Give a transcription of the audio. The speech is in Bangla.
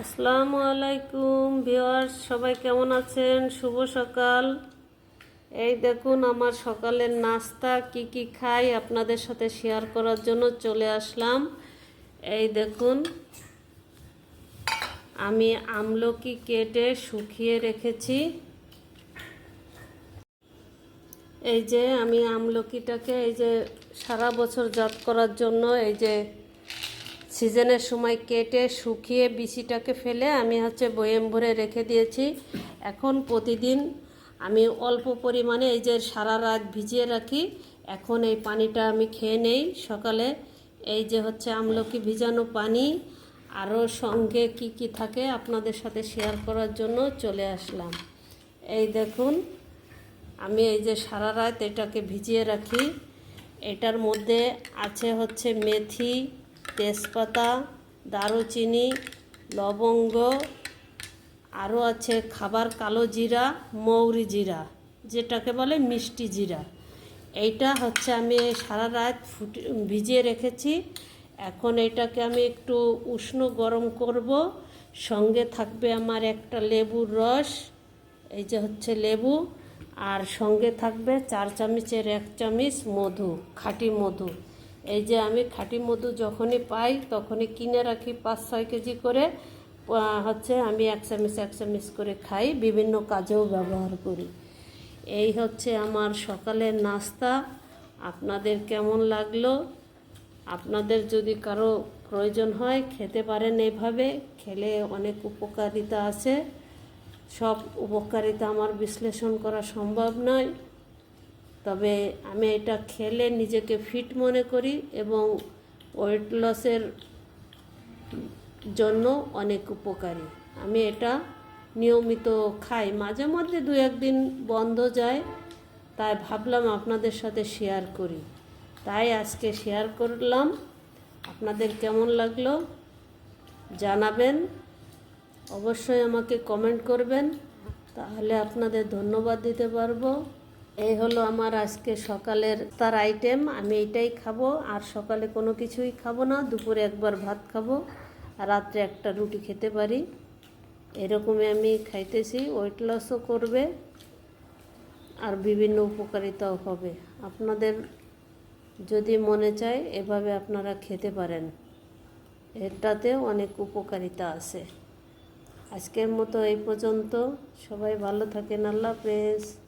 আসসালামু আলাইকুম ভিওয়ার্স সবাই কেমন আছেন? শুভ সকাল। এই দেখুন, আমার সকালের নাস্তা, কি কি খাই আপনাদের সাথে শেয়ার করার জন্য চলে আসলাম। এই দেখুন, আমি আমলকি কেটে শুকিয়ে রেখেছি। এই যে, আমি আমলকিটাকে এই যে সারা বছর জাত করার জন্য এই যে সিজনের সময় কেটে শুকিয়ে বিচিটাকে ফেলে আমি হচ্ছে বয়েম ভরে রেখে দিয়েছি। এখন প্রতিদিন আমি অল্প পরিমাণে এই যে সারা রাত ভিজিয়ে রাখি, এখন এই পানিটা আমি খেয়ে নেই। সকালে এই যে হচ্ছে আমলকি ভিজানো পানি, আরও সঙ্গে কি কি থাকে আপনাদের সাথে শেয়ার করার জন্য চলে আসলাম। এই দেখুন, আমি এই যে সারা রাত এটাকে ভিজিয়ে রাখি। এটার মধ্যে আছে হচ্ছে মেথি তেজপাতা, দারুচিনি, লবঙ্গ, আরও আছে খাবার কালো জিরা, মৌরি জিরা, যেটাকে বলে মিষ্টি জিরা। এইটা হচ্ছে আমি সারা রাত ফুটে, ভিজিয়ে রেখেছি। এখন এটাকে আমি একটু উষ্ণ গরম করব। সঙ্গে থাকবে আমার একটা লেবুর রস, এই যে হচ্ছে লেবু। আর সঙ্গে থাকবে চার চামচের এক চামচ মধু, খাঁটি মধু। এই যে আমি খাঁটি মধু যখনই পাই, তখনই কিনে রাখি পাঁচ, ছয় কেজি করে। হচ্ছে আমি এক চামচ এক চামচ করে খাই, বিভিন্ন কাজেও ব্যবহার করি। এই হচ্ছে আমার সকালের নাস্তা। আপনাদের কেমন লাগল? আপনাদের যদি কারও প্রয়োজন হয়, খেতে পারেন এইভাবে খেলে অনেক উপকারিতা আছে। সব উপকারিতা আমার বিশ্লেষণ করা সম্ভব নয়। তবে আমি এটা খেলে নিজেকে ফিট মনে করি এবং ওয়েট লসের জন্য অনেক উপকারী। আমি এটা নিয়মিত খাই। মাঝে মধ্যে দু একদিন বন্ধ যায়, তাই ভাবলাম আপনাদের সাথে শেয়ার করি। তাই আজকে শেয়ার করলাম। আপনাদের কেমন লাগল জানাবেন। অবশ্যই আমাকে কমেন্ট করবেন। তাহলে আপনাদের ধন্যবাদ দিতে পারব। এই হলো আমার আজকে সকালের তার আইটেম আমি এটাই খাব, আর সকালে কোনো কিছুই খাব না, দুপুরে একবার ভাত খাব, আর রাত্রে একটা রুটি খেতে পারি। এরকমই আমি খাইতেছি ওয়েট লসও করবে, আর বিভিন্ন উপকারিতাও হবে। আপনাদের যদি মনে চায়, এভাবে আপনারা খেতে পারেন। এটাতে অনেক উপকারিতা আছে। আজকের মতো এই পর্যন্ত। সবাই ভালো থাকেন, আল্লাহ হাফেজ।